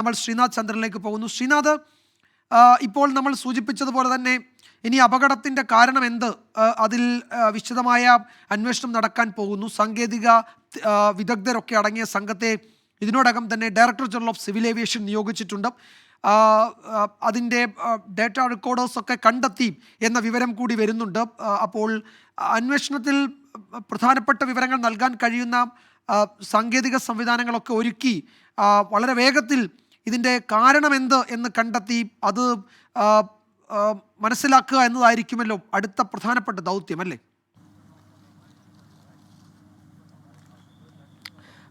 നമ്മൾ ശ്രീനാഥ് ചന്ദ്രനിലേക്ക് പോകുന്നു. ശ്രീനാഥ് ഇപ്പോൾ നമ്മൾ സൂചിപ്പിച്ചതുപോലെ തന്നെ ഇനി അപകടത്തിന്റെ കാരണം എന്ത്? അതിൽ വിശദമായ അന്വേഷണം നടക്കാൻ പോകുന്നു. സാങ്കേതിക വിദഗ്ധരൊക്കെ അടങ്ങിയ സംഘത്തെ ഇതിനോടകം തന്നെ director general of civil aviation നിയോഗിച്ചിട്ടുണ്ട്. അതിന്റെ ഡേറ്റ റെക്കോർഡേഴ്സ് ഒക്കെ കണ്ടെത്തി എന്ന വിവരം കൂടി വരുന്നുണ്ട്. അപ്പോൾ അന്വേഷണത്തിൽ പ്രധാനപ്പെട്ട വിവരങ്ങൾ നൽകാൻ കഴിയുന്ന സാങ്കേതിക സംവിധാനങ്ങളൊക്കെ ഒരുക്കി വളരെ വേഗത്തിൽ ഇതിന്റെ കാരണമെന്ത് എന്ന് കണ്ടെത്തി അത് മനസ്സിലാക്കുക എന്നതായിരിക്കുമല്ലോ അടുത്ത പ്രധാനപ്പെട്ട ദൗത്യം അല്ലേ?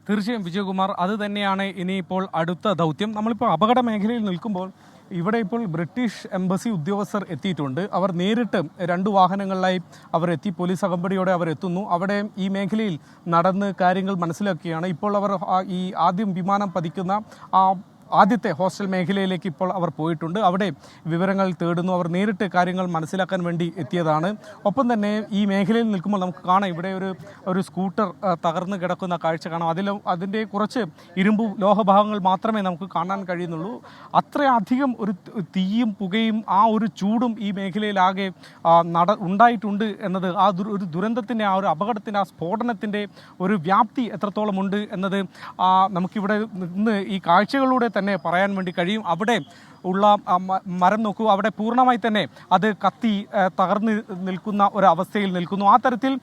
തീർച്ചയായും വിജയകുമാർ അത് തന്നെയാണ് ഇനിയിപ്പോൾ അടുത്ത ദൗത്യം. നമ്മളിപ്പോൾ അപകട മേഖലയിൽ നിൽക്കുമ്പോൾ ഇവിടെ ഇപ്പോൾ ബ്രിട്ടീഷ് എംബസി ഉദ്യോഗസ്ഥർ എത്തിയിട്ടുണ്ട്. അവർ നേരിട്ട് രണ്ട് വാഹനങ്ങളിലായി അവർ എത്തി. പോലീസ് അകമ്പടിയോടെ അവർ എത്തുന്നു. അവിടെ ഈ മേഖലയിൽ നടന്ന് കാര്യങ്ങൾ മനസ്സിലാക്കുകയാണ്. ഇപ്പോൾ അവർ ഈ ആദ്യം വിമാനം പതിക്കുന്ന ആ ആദ്യത്തെ ഹോസ്റ്റൽ മേഖലയിലേക്ക് ഇപ്പോൾ അവർ പോയിട്ടുണ്ട്. അവിടെ വിവരങ്ങൾ തേടുന്നു. അവർ നേരിട്ട് കാര്യങ്ങൾ മനസ്സിലാക്കാൻ വേണ്ടി എത്തിയതാണ്. ഒപ്പം തന്നെ ഈ മേഖലയിൽ നിൽക്കുമ്പോൾ നമുക്ക് കാണാം ഇവിടെ ഒരു ഒരു സ്കൂട്ടർ തകർന്ന് കിടക്കുന്ന കാഴ്ച കാണാം. അതിൽ അതിന്റെ കുറച്ച് ഇരുമ്പ് ലോഹഭാഗങ്ങൾ മാത്രമേ നമുക്ക് കാണാൻ കഴിയുന്നുള്ളൂ. അത്രയധികം ഒരു തീയും പുകയും ആ ഒരു ചൂടും ഈ മേഖലയിലാകെ നട ഉണ്ടായിട്ടുണ്ട് എന്നത് ആ ഒരു ദുരന്തത്തിന്റെ ആ ഒരു അപകടത്തിന്റെ ആ സ്ഫോടനത്തിന്റെ ഒരു വ്യാപ്തി എത്രത്തോളം ഉണ്ട് എന്നത് നമുക്കിവിടെ നിന്ന് ഈ കാഴ്ചകളിലൂടെ തന്നെ പറയാൻ വേണ്ടി കഴിയും. അവിടെ ഉള്ള മരം നോക്കൂ. അവിടെ പൂർണമായി തന്നെ അത് കത്തി തകർന്ന് നിൽക്കുന്ന ഒരവസ്ഥയിൽ നിൽക്കുന്നു. ആ തരത്തിൽ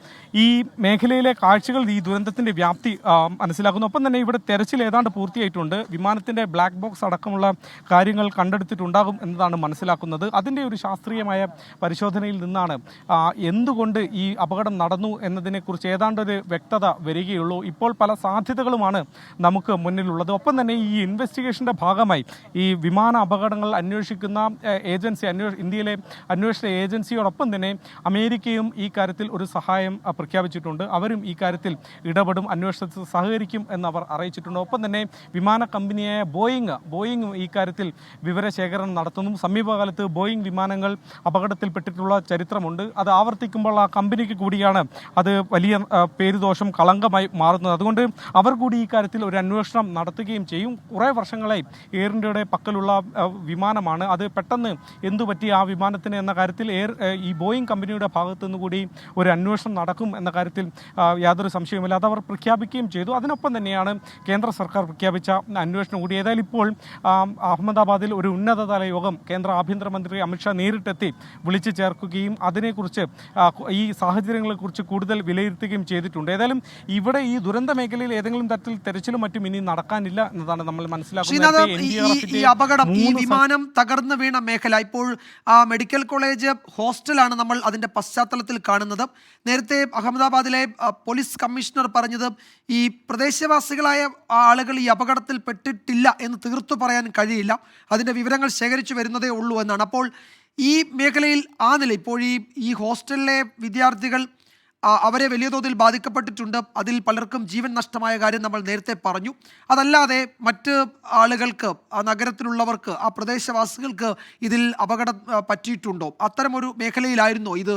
ഈ മേഖലയിലെ കാഴ്ചകൾ ഈ ദുരന്തത്തിന്റെ വ്യാപ്തി മനസ്സിലാക്കുന്നു. ഒപ്പം തന്നെ ഇവിടെ തെരച്ചിൽ ഏതാണ്ട് പൂർത്തിയായിട്ടുണ്ട്. വിമാനത്തിന്റെ ബ്ലാക്ക് ബോക്സ് അടക്കമുള്ള കാര്യങ്ങൾ കണ്ടെടുത്തിട്ടുണ്ടാകും എന്നതാണ് മനസ്സിലാക്കുന്നത്. അതിന്റെ ഒരു ശാസ്ത്രീയമായ പരിശോധനയിൽ നിന്നാണ് എന്തുകൊണ്ട് ഈ അപകടം നടന്നു എന്നതിനെക്കുറിച്ച് ഏതാണ്ട് ഒരു വ്യക്തത വരികയുള്ളൂ. ഇപ്പോൾ പല സാധ്യതകളുമാണ് നമുക്ക് മുന്നിലുള്ളത്. ഒപ്പം തന്നെ ഈ ഇൻവെസ്റ്റിഗേഷന്റെ ഭാഗമായി ഈ വിമാന അപകടങ്ങൾ അന്വേഷിക്കുന്ന ഏജൻസി അന്വേഷ ഇന്ത്യയിലെ അന്വേഷണ ഏജൻസിയോടൊപ്പം തന്നെ അമേരിക്കയും ഈ കാര്യത്തിൽ ഒരു സഹായം പ്രഖ്യാപിച്ചിട്ടുണ്ട്. അവരും ഈ കാര്യത്തിൽ ഇടപെടും അന്വേഷണത്തിൽ സഹകരിക്കും എന്ന് അവർ അറിയിച്ചിട്ടുണ്ട്. ഒപ്പം തന്നെ വിമാന കമ്പനിയായ ബോയിങ് ബോയിങ് ഈ കാര്യത്തിൽ വിവരശേഖരണം നടത്തുന്നു. സമീപകാലത്ത് ബോയിങ് വിമാനങ്ങൾ അപകടത്തിൽപ്പെട്ടിട്ടുള്ള ചരിത്രമുണ്ട്. അത് ആവർത്തിക്കുമ്പോൾ ആ കമ്പനിക്ക് കൂടിയാണ് അത് വലിയ പേരുദോഷം കളങ്കമായി മാറുന്നത്. അതുകൊണ്ട് അവർ കൂടി ഈ കാര്യത്തിൽ ഒരു അന്വേഷണം നടത്തുകയും ചെയ്യും. കുറേ വർഷങ്ങളായി എയർ ഇന്ത്യയുടെ പക്കലുള്ള വിമാനമാണ്. അത് പെട്ടെന്ന് എന്തു പറ്റി? ആ വിമാനത്തിന് എന്ന കാര്യത്തിൽ എയർ ഈ ബോയിങ് കമ്പനിയുടെ ഭാഗത്തുനിന്ന് കൂടി ഒരു അന്വേഷണം നടക്കും എന്ന കാര്യത്തിൽ യാതൊരു സംശയവുമില്ല. അത് അവർ പ്രഖ്യാപിക്കുകയും ചെയ്തു. അതിനൊപ്പം തന്നെയാണ് കേന്ദ്ര സർക്കാർ പ്രഖ്യാപിച്ച അന്വേഷണം കൂടി. ഏതായാലും ഇപ്പോൾ അഹമ്മദാബാദിൽ ഒരു ഉന്നതതല യോഗം കേന്ദ്ര ആഭ്യന്തരമന്ത്രി അമിത്ഷാ നേരിട്ടെത്തി വിളിച്ചു ചേർക്കുകയും അതിനെക്കുറിച്ച് ഈ സാഹചര്യങ്ങളെക്കുറിച്ച് കൂടുതൽ വിലയിരുത്തുകയും ചെയ്തിട്ടുണ്ട്. ഏതായാലും ഇവിടെ ഈ ദുരന്ത മേഖലയിൽ ഏതെങ്കിലും തരത്തിൽ തെരച്ചിലും മറ്റും ഇനി നടക്കാനില്ല എന്നതാണ് നമ്മൾ മനസ്സിലാക്കുന്നത്. വിമാനം തകർന്നു വീണ മേഖല. ഇപ്പോൾ ആ, മെഡിക്കൽ കോളേജ് ഹോസ്റ്റലാണ് നമ്മൾ അതിന്റെ പശ്ചാത്തലത്തിൽ കാണുന്നത്. നേരത്തെ അഹമ്മദാബാദിലെ പോലീസ് കമ്മീഷണർ പറഞ്ഞത് ഈ പ്രദേശവാസികളായ ആളുകൾ ഈ അപകടത്തിൽ പെട്ടിട്ടില്ല എന്ന് തീർത്തു പറയാൻ കഴിയില്ല. അതിന്റെ വിവരങ്ങൾ ശേഖരിച്ചു വരുന്നതേ ഉള്ളൂ എന്നാണ്. അപ്പോൾ ഈ മേഖലയിൽ ആ നില ഇപ്പോൾ ഈ ഈ ഹോസ്റ്റലിലെ വിദ്യാർത്ഥികൾ അവരെ വലിയ തോതിൽ ബാധിക്കപ്പെട്ടിട്ടുണ്ട്. അതിൽ പലർക്കും ജീവൻ നഷ്ടമായ കാര്യം നമ്മൾ നേരത്തെ പറഞ്ഞു. അതല്ലാതെ മറ്റ് ആളുകൾക്ക് ആ നഗരത്തിലുള്ളവർക്ക് ആ പ്രദേശവാസികൾക്ക് ഇതിൽ അപകടം പറ്റിയിട്ടുണ്ടോ? അത്തരമൊരു മേഖലയിലായിരുന്നോ ഇത്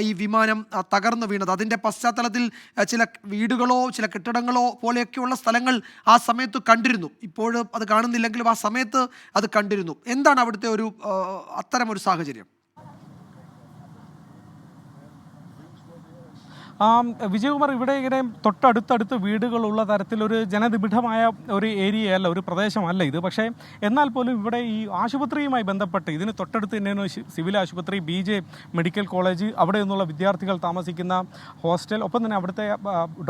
ഈ വിമാനം തകർന്നു വീണത്. അതിന്റെ പശ്ചാത്തലത്തിൽ ചില വീടുകളോ ചില കെട്ടിടങ്ങളോ പോലെയൊക്കെയുള്ള സ്ഥലങ്ങൾ ആ സമയത്ത് കണ്ടിരുന്നു. ഇപ്പോഴും അത് കാണുന്നില്ലെങ്കിലും ആ സമയത്ത് അത് കണ്ടിരുന്നു. എന്താണ് അവിടുത്തെ ഒരു അത്തരമൊരു സാഹചര്യം? വിജയകുമാർ ഇവിടെ ഇങ്ങനെ തൊട്ടടുത്തടുത്ത് വീടുകളുള്ള തരത്തിലൊരു ജനനിബിഡമായ ഒരു ഏരിയയല്ല ഒരു പ്രദേശമല്ല ഇത്. പക്ഷേ എന്നാൽ പോലും ഇവിടെ ഈ ആശുപത്രിയുമായി ബന്ധപ്പെട്ട് ഇതിന് തൊട്ടടുത്ത് തന്നെ സിവിൽ ആശുപത്രി ബി ജെ മെഡിക്കൽ കോളേജ് അവിടെ നിന്നുള്ള വിദ്യാർത്ഥികൾ താമസിക്കുന്ന ഹോസ്റ്റൽ ഒപ്പം തന്നെ അവിടുത്തെ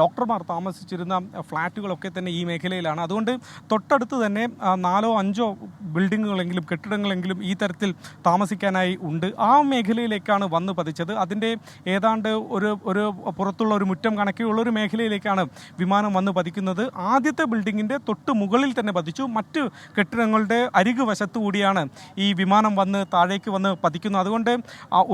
ഡോക്ടർമാർ താമസിച്ചിരുന്ന ഫ്ലാറ്റുകളൊക്കെ തന്നെ ഈ മേഖലയിലാണ്. അതുകൊണ്ട് തൊട്ടടുത്ത് തന്നെ നാലോ അഞ്ചോ ബിൽഡിങ്ങുകളെങ്കിലും കെട്ടിടങ്ങളെങ്കിലും ഈ തരത്തിൽ താമസിക്കാനായി ഉണ്ട്. ആ മേഖലയിലേക്കാണ് വന്ന് പതിച്ചത്. അതിന്റെ ഏതാണ്ട് ഒരു ഒരു പുറത്തുള്ള ഒരു മുറ്റം കണക്കെയുള്ള ഒരു മേഖലയിലേക്കാണ് വിമാനം വന്ന് പതിക്കുന്നത്. ആദ്യത്തെ ബിൽഡിങ്ങിന്റെ തൊട്ട് മുകളിൽ തന്നെ പതിച്ചു. മറ്റ് കെട്ടിടങ്ങളുടെ അരികു വശത്തു കൂടിയാണ് ഈ വിമാനം വന്ന് താഴേക്ക് വന്ന് പതിക്കുന്നത്. അതുകൊണ്ട്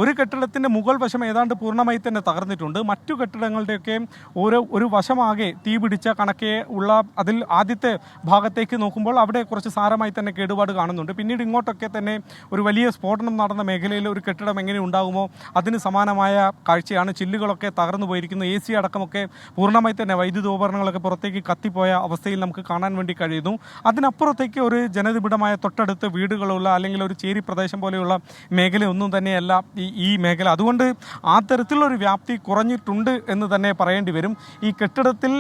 ഒരു കെട്ടിടത്തിന്റെ മുകൾ വശം ഏതാണ്ട് പൂർണമായി തന്നെ തകർന്നിട്ടുണ്ട്. മറ്റു കെട്ടിടങ്ങളുടെയൊക്കെ ഓരോ ഒരു വശമാകെ തീ പിടിച്ച കണക്കെ ഉള്ള അതിൽ ആദ്യത്തെ ഭാഗത്തേക്ക് നോക്കുമ്പോൾ അവിടെ കുറച്ച് സാരമായി തന്നെ കേടുപാട് കാണുന്നുണ്ട്. പിന്നീട് ഇങ്ങോട്ടൊക്കെ തന്നെ ഒരു വലിയ സ്ഫോടനം നടന്ന മേഖലയിൽ ഒരു കെട്ടിടം എങ്ങനെ ഉണ്ടാകുമോ അതിന് സമാനമായ കാഴ്ചയാണ്. ചില്ലുകളൊക്കെ തകർന്നു പോയിരിക്കുന്നു. എ സി അടക്കമൊക്കെ പൂർണമായി തന്നെ വൈദ്യുത ഉപകരണങ്ങളൊക്കെ പുറത്തേക്ക് കത്തിപ്പോയ അവസ്ഥയിൽ നമുക്ക് കാണാൻ വേണ്ടി കഴിയുന്നു. അതിനപ്പുറത്തേക്ക് ഒരു ജനനിബിഡമായ തൊട്ടടുത്ത് വീടുകളുള്ള അല്ലെങ്കിൽ ഒരു ചേരി പ്രദേശം പോലെയുള്ള മേഖലയൊന്നും തന്നെയല്ല ഈ ഈ മേഖല. അതുകൊണ്ട് ആ തരത്തിലുള്ള ഒരു വ്യാപ്തി കുറഞ്ഞിട്ടുണ്ട് എന്ന് തന്നെ പറയേണ്ടി വരും. ഈ കെട്ടിടത്തിൽ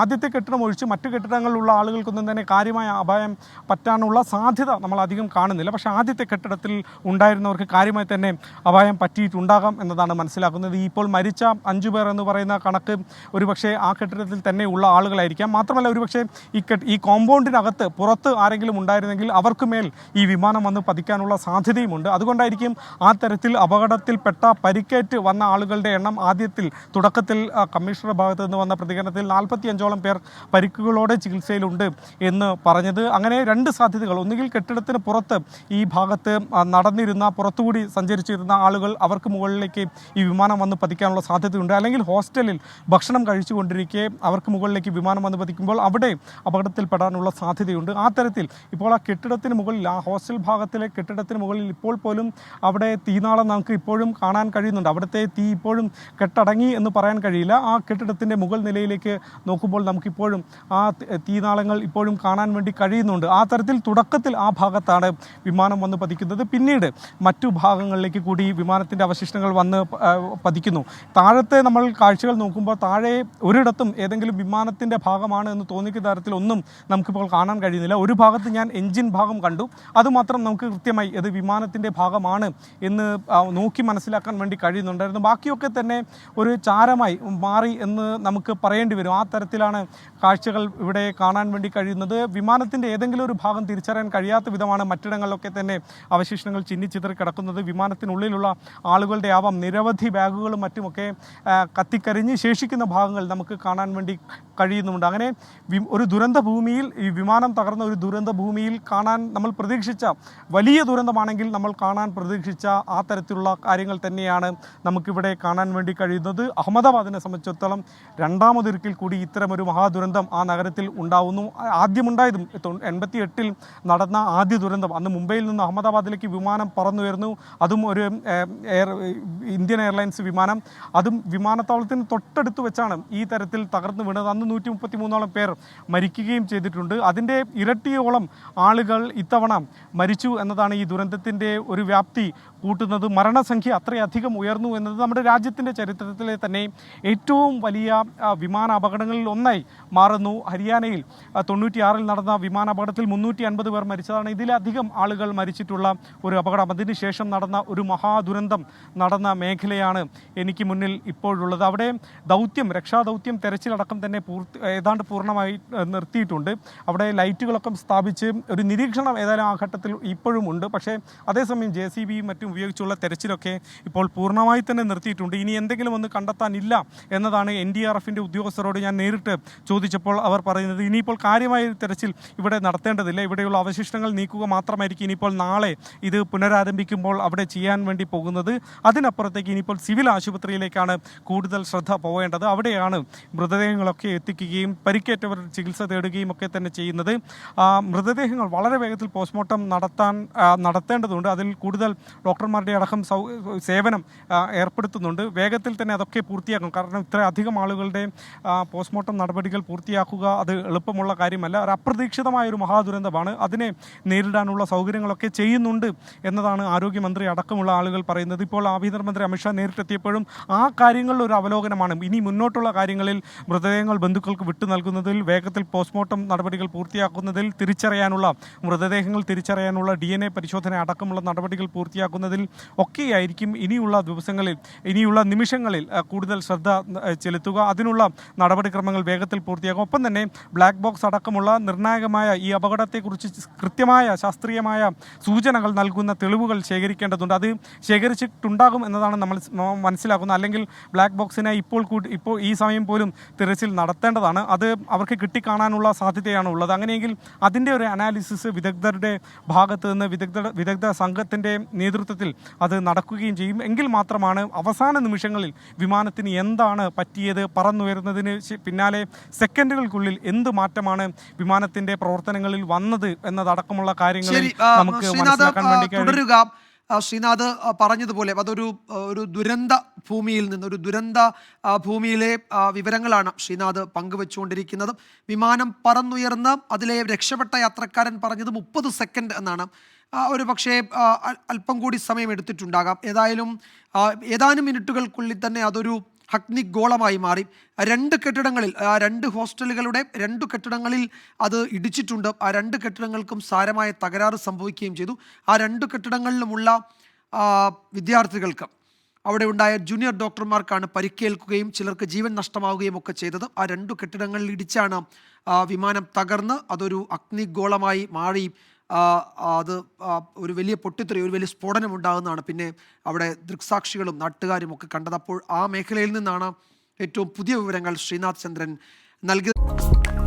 ആദ്യത്തെ കെട്ടിടം ഒഴിച്ച് മറ്റു കെട്ടിടങ്ങളിലുള്ള ആളുകൾക്കൊന്നും തന്നെ കാര്യമായ അപായം പറ്റാനുള്ള സാധ്യത നമ്മൾ അധികം കാണുന്നില്ല. പക്ഷേ ആദ്യത്തെ കെട്ടിടത്തിൽ ഉണ്ടായിരുന്നവർക്ക് കാര്യമായി തന്നെ അപായം പറ്റിയിട്ടുണ്ടാകാം എന്നതാണ് മനസ്സിലാക്കുന്നത്. ഇപ്പോൾ മരിച്ച അഞ്ചു പേർ എന്ന് പറയുന്ന കണക്ക് ഒരുപക്ഷെ ആ കെട്ടിടത്തിൽ തന്നെ ഉള്ള ആളുകളായിരിക്കാം. മാത്രമല്ല ഒരുപക്ഷെ ഈ കെട്ട് ഈ കോമ്പൗണ്ടിനകത്ത് പുറത്ത് ആരെങ്കിലും ഉണ്ടായിരുന്നെങ്കിൽ അവർക്ക് മേൽ ഈ വിമാനം വന്ന് പതിക്കാനുള്ള സാധ്യതയുമുണ്ട്. അതുകൊണ്ടായിരിക്കും ആ തരത്തിൽ അപകടത്തിൽപ്പെട്ട പരിക്കേറ്റ് വന്ന ആളുകളുടെ എണ്ണം ആദ്യത്തിൽ തുടക്കത്തിൽ കമ്മീഷണർ ഭാഗത്ത് നിന്ന് വന്ന പ്രതികരണത്തിൽ നാൽപ്പത്തി അഞ്ചോളം പേർ പരിക്കുകളോടെ ചികിത്സയിലുണ്ട് എന്ന് പറഞ്ഞത്. അങ്ങനെ രണ്ട് സാധ്യതകൾ. ഒന്നുകിൽ കെട്ടിടത്തിന് പുറത്ത് ഈ ഭാഗത്ത് നടന്നിരുന്ന പുറത്തുകൂടി സഞ്ചരിച്ചിരുന്ന ആളുകൾ അവർക്ക് മുകളിലേക്ക് ഈ വിമാനം വന്ന് പതിക്കാനുള്ള സാധ്യതയുണ്ട്. അല്ലെങ്കിൽ ഹോസ്റ്റലിൽ ഭക്ഷണം കഴിച്ചുകൊണ്ടിരിക്കെ അവർക്ക് മുകളിലേക്ക് വിമാനം വന്ന് പതിക്കുമ്പോൾ അവിടെ അപകടത്തിൽപ്പെടാനുള്ള സാധ്യതയുണ്ട്. ആ തരത്തിൽ ഇപ്പോൾ ആ കെട്ടിടത്തിന് മുകളിൽ ആ ഹോസ്റ്റൽ ഭാഗത്തിലെ കെട്ടിടത്തിന് മുകളിൽ ഇപ്പോൾ പോലും അവിടെ തീനാളം നമുക്ക് ഇപ്പോഴും കാണാൻ കഴിയുന്നുണ്ട്. അവിടുത്തെ തീ ഇപ്പോഴും കെട്ടടങ്ങി എന്ന് പറയാൻ കഴിയില്ല. ആ കെട്ടിടത്തിന്റെ മുകൾ നിലയിലേക്ക് നോക്കുമ്പോൾ നമുക്കിപ്പോഴും ആ തീനാളങ്ങൾ ഇപ്പോഴും കാണാൻ വേണ്ടി കഴിയുന്നുണ്ട്. ആ തരത്തിൽ തുടക്കത്തിൽ ആ ഭാഗത്താണ് വിമാനം വന്ന് പതിക്കുന്നത്. പിന്നീട് മറ്റു ഭാഗങ്ങളിലേക്ക് കൂടി വിമാനത്തിന്റെ അവശിഷ്ടങ്ങൾ വന്ന് പതിക്കുന്നു. താഴത്തെ നമ്മൾ കാഴ്ചകൾ നോക്കുമ്പോൾ താഴെ ഒരിടത്തും ഏതെങ്കിലും വിമാനത്തിന്റെ ഭാഗമാണ് എന്ന് തോന്നിക്കുന്ന തരത്തിൽ ഒന്നും നമുക്കിപ്പോൾ കാണാൻ കഴിയുന്നില്ല. ഒരു ഭാഗത്ത് ഞാൻ എൻജിൻ ഭാഗം കണ്ടു. അതുമാത്രം നമുക്ക് കൃത്യമായി ഇത് വിമാനത്തിന്റെ ഭാഗമാണ് എന്ന് നോക്കി മനസ്സിലാക്കാൻ വേണ്ടി കഴിയുന്നുണ്ടായിരുന്നു. ബാക്കിയൊക്കെ തന്നെ ഒരു ചാരമായി മാറി എന്ന് നമുക്ക് പറയേണ്ടി വരും. ആ തരത്തിലാണ് കാഴ്ചകൾ ഇവിടെ കാണാൻ വേണ്ടി കഴിയുന്നത്. വിമാനത്തിന്റെ ഏതെങ്കിലും ഒരു ഭാഗം തിരിച്ചറിയാൻ കഴിയാത്ത വിധമാണ് മറ്റിടങ്ങളിലൊക്കെ തന്നെ അവശിഷ്ടങ്ങൾ ചിന്നിച്ചിതറി കിടക്കുന്നത്. വിമാനത്തിനുള്ളിലുള്ള ആളുകളുടെ ആവാം. നിരവധി ബാഗുകളും മറ്റുമൊക്കെ കത്തിക്കരിഞ്ഞ് ശേഷിക്കുന്ന ഭാഗങ്ങൾ നമുക്ക് കാണാൻ വേണ്ടി കഴിയുന്നുണ്ട് അങ്ങനെ ഒരു ദുരന്ത ഭൂമിയിൽ ഈ വിമാനം തകർന്ന ഒരു ദുരന്ത ഭൂമിയിൽ കാണാൻ നമ്മൾ പ്രതീക്ഷിച്ച വലിയ ദുരന്തമാണെങ്കിൽ നമ്മൾ കാണാൻ പ്രതീക്ഷിച്ച ആ തരത്തിലുള്ള കാര്യങ്ങൾ തന്നെയാണ് നമുക്കിവിടെ കാണാൻ വേണ്ടി കഴിയുന്നത്. അഹമ്മദാബാദിനെ സംബന്ധിച്ചിടത്തോളം രണ്ടാമതൊരിക്കൽ കൂടി ഇത്തരമൊരു മഹാദുരന്തം ആ നഗരത്തിൽ ഉണ്ടാവുന്നു. ആദ്യമുണ്ടായതും എൺപത്തി എട്ടിൽ നടന്ന ആദ്യ ദുരന്തം. അന്ന് മുംബൈയിൽ നിന്ന് അഹമ്മദാബാദിലേക്ക് വിമാനം പറന്നുയർന്നു. അതും ഒരു എയർ ഇന്ത്യൻ എയർലൈൻസ് വിമാനം. അതും വിമാനത്താവളത്തിന് തൊട്ടടുത്ത് വെച്ചാണ് ഈ തരത്തിൽ തകർന്നു വീണത്. അന്ന് നൂറ്റി മുപ്പത്തി മൂന്നോളം പേർ മരിക്കുകയും ചെയ്തിട്ടുണ്ട്. അതിന്റെ ഇരട്ടിയോളം ആളുകൾ ഇത്തവണ മരിച്ചു എന്നതാണ് ഈ ദുരന്തത്തിന്റെ ഒരു വ്യാപ്തി കൂട്ടുന്നത്. മരണസംഖ്യ അത്രയധികം ഉയർന്നു എന്നത് നമ്മുടെ രാജ്യത്തിന്റെ ചരിത്രത്തിലെ തന്നെ ഏറ്റവും വലിയ വിമാന അപകടങ്ങളിൽ ഒന്നായി മാറുന്നു. ഹരിയാനയിൽ തൊണ്ണൂറ്റിയാറിൽ നടന്ന വിമാന അപകടത്തിൽ മുന്നൂറ്റി അൻപത് പേർ മരിച്ചതാണ്. ഇതിലധികം ആളുകൾ മരിച്ചിട്ടുള്ള ഒരു അപകടം. അതിനുശേഷം നടന്ന ഒരു മഹാദുരന്തം നടന്ന മേഖലയാണ് എനിക്ക് മുന്നിൽ ഇപ്പോഴുള്ളത് അവിടെ ദൗത്യം രക്ഷാദൗത്യം തെരച്ചിലടക്കം തന്നെ പൂർത്തി ഏതാണ്ട് പൂർണമായി നിർത്തിയിട്ടുണ്ട്. അവിടെ ലൈറ്റുകളൊക്കെ സ്ഥാപിച്ച് ഒരു നിരീക്ഷണം ഏതായാലും ആ ഘട്ടത്തിൽ ഇപ്പോഴും ഉണ്ട്. പക്ഷേ അതേസമയം ജെ സി ബിയും മറ്റും ഉപയോഗിച്ചുള്ള തെരച്ചിലൊക്കെ ഇപ്പോൾ പൂർണമായി തന്നെ നിർത്തിയിട്ടുണ്ട്. ഇനി എന്തെങ്കിലും ഒന്ന് കണ്ടെത്താനില്ല എന്നതാണ് എൻ ഡി ആർ എഫിന്റെ ഉദ്യോഗസ്ഥരോട് ഞാൻ നേരിട്ട് ചോദിച്ചപ്പോൾ അവർ പറയുന്നത്. ഇനിയിപ്പോൾ കാര്യമായ തെരച്ചിൽ ഇവിടെ നടത്തേണ്ടതില്ല. ഇവിടെയുള്ള അവശിഷ്ടങ്ങൾ നീക്കുക മാത്രമായിരിക്കും ഇനിയിപ്പോൾ നാളെ ഇത് പുനരാരംഭിക്കുമ്പോൾ അവിടെ ചെയ്യാൻ വേണ്ടി പോകുന്നത്. അതിനപ്പുറത്തേക്ക് ഇനിയിപ്പോൾ സിവിൽ ആശുപത്രിയിലേക്കാണ് കൂടുതൽ ശ്രദ്ധ പോവേണ്ടത് അവിടെയാണ് മൃതദേഹങ്ങളൊക്കെ എത്തിക്കുകയും പരിക്കേറ്റവർ ചികിത്സ തേടുകയും ഒക്കെ തന്നെ ചെയ്യുന്നത്. മൃതദേഹങ്ങൾ വളരെ വേഗത്തിൽ പോസ്റ്റ്മോർട്ടം നടത്താൻ നടത്തേണ്ടതുണ്ട്. അതിൽ കൂടുതൽ ഡോക്ടർമാരുടെ അടക്കം സേവനം ഏർപ്പെടുത്തുന്നുണ്ട്. വേഗത്തിൽ തന്നെ അതൊക്കെ പൂർത്തിയാക്കും കാരണം ഇത്ര അധികം ആളുകളുടെ പോസ്റ്റ്മോർട്ടം നടപടികൾ പൂർത്തിയാക്കുക അത് എളുപ്പമുള്ള കാര്യമല്ല. ഒരു അപ്രതീക്ഷിതമായ ഒരു മഹാദുരന്തമാണ്. അതിനെ നേരിടാനുള്ള സൗകര്യങ്ങളൊക്കെ ചെയ്യുന്നുണ്ട് എന്നതാണ് ആരോഗ്യമന്ത്രി അടക്കമുള്ള ആളുകൾ പറയുന്നത്. ഇപ്പോൾ ആഭ്യന്തരമന്ത്രി അമിത്ഷാ നേരിട്ടെത്തിയപ്പോഴും ആ കാര്യങ്ങളിൽ ഒരു അവലോകനമാണ്. ഇനി മുന്നോട്ടുള്ള കാര്യങ്ങളിൽ മൃതദേഹങ്ങൾ ബന്ധുക്കൾക്ക് വിട്ടു നൽകുന്നതിൽ വേഗത്തിൽ പോസ്റ്റ്മോർട്ടം നടപടികൾ പൂർത്തിയാക്കുന്നതിൽ തിരിച്ചറിയാനുള്ള മൃതദേഹങ്ങൾ തിരിച്ചറിയാനുള്ള ഡി എൻ എ പരിശോധന അടക്കമുള്ള നടപടികൾ പൂർത്തിയാക്കുന്നതിൽ ഒക്കെയായിരിക്കും ഇനിയുള്ള ദിവസങ്ങളിൽ ഇനിയുള്ള നിമിഷങ്ങളിൽ കൂടുതൽ ശ്രദ്ധ ചെലുത്തുക. അതിനുള്ള നടപടിക്രമങ്ങൾ വേഗത്തിൽ പൂർത്തിയാക്കും. ഒപ്പം തന്നെ ബ്ലാക്ക് ബോക്സ് അടക്കമുള്ള നിർണായകമായ ഈ അപകടത്തെക്കുറിച്ച് കൃത്യമായ ശാസ്ത്രീയമായ സൂചനകൾ നൽകുന്ന തെളിവുകൾ ശേഖരിക്കേണ്ടതുണ്ട്. അത് ശേഖരിച്ചിട്ടുണ്ടാകും എന്നതാണ് നമ്മൾ മനസ്സിലാക്കുന്നത്. അല്ലെങ്കിൽ ബ്ലാക്ക് ബോക്സിനെ ഇപ്പോൾ കൂട്ടി ഇപ്പോൾ ഈ സമയം പോലും തിരച്ചിൽ നടത്തേണ്ടതാണ്. അത് അവർക്ക് കിട്ടിക്കാണാനുള്ള സാധ്യതയാണ് ഉള്ളത്. അങ്ങനെയെങ്കിൽ അതിന്റെ ഒരു അനാലിസിസ് വിദഗ്ധരുടെ ഭാഗത്ത് നിന്ന് വിദഗ്ധ വിദഗ്ധ സംഘത്തിന്റെ നേതൃത്വത്തിൽ അത് നടക്കുകയും ചെയ്യും. എങ്കിൽ മാത്രമാണ് അവസാന നിമിഷങ്ങളിൽ വിമാനത്തിന് എന്താണ് പറ്റിയത് പറന്നുയരുന്നതിന് പിന്നാലെ സെക്കൻഡുകൾക്കുള്ളിൽ എന്ത് മാറ്റമാണ് വിമാനത്തിന്റെ പ്രവർത്തനങ്ങളിൽ വന്നത് എന്നതടക്കമുള്ള കാര്യങ്ങൾ നമുക്ക് മനസ്സിലാക്കാൻ വേണ്ടി ശ്രീനാഥ് പറഞ്ഞതുപോലെ അതൊരു ഒരു ദുരന്ത ഭൂമിയിൽ നിന്ന് ഒരു ദുരന്ത ഭൂമിയിലെ വിവരങ്ങളാണ് ശ്രീനാഥ് പങ്കുവെച്ചുകൊണ്ടിരിക്കുന്നത്. വിമാനം പറന്നുയർന്ന് അതിലെ രക്ഷപ്പെട്ട യാത്രക്കാരൻ പറഞ്ഞത് മുപ്പത് സെക്കൻഡ് എന്നാണ്. ഒരു പക്ഷേ അല്പം കൂടി സമയം എടുത്തിട്ടുണ്ടാകാം. ഏതായാലും ഏതാനും മിനിറ്റുകൾക്കുള്ളിൽ തന്നെ അതൊരു അഗ്നിഗോളമായി മാറി. രണ്ട് കെട്ടിടങ്ങളിൽ ആ രണ്ട് ഹോസ്റ്റലുകളുടെ രണ്ട് കെട്ടിടങ്ങളിൽ അത് ഇടിച്ചിട്ടുണ്ട്. ആ രണ്ട് കെട്ടിടങ്ങൾക്കും സാരമായ തകരാറ് സംഭവിക്കുകയും ചെയ്തു. ആ രണ്ട് കെട്ടിടങ്ങളിലുമുള്ള വിദ്യാർത്ഥികൾക്ക് അവിടെ ഉണ്ടായ ജൂനിയർ ഡോക്ടർമാർക്കാണ് പരിക്കേൽക്കുകയും ചിലർക്ക് ജീവൻ നഷ്ടമാവുകയും ഒക്കെ ചെയ്തത്. ആ രണ്ട് കെട്ടിടങ്ങളിൽ ഇടിച്ചാണ് വിമാനം തകർന്ന് അതൊരു അഗ്നിഗോളമായി മാറി. അത് ഒരു വലിയ പൊട്ടിത്തെറി ഒരു വലിയ സ്ഫോടനം ഉണ്ടാകുന്നതാണ്. പിന്നെ അവിടെ ദൃക്സാക്ഷികളും നാട്ടുകാരും ഒക്കെ കണ്ടത് അപ്പോൾ ആ മേഖലയിൽ നിന്നാണ് ഏറ്റവും പുതിയ വിവരങ്ങൾ ശ്രീനാഥ് ചന്ദ്രൻ നൽകിയത്.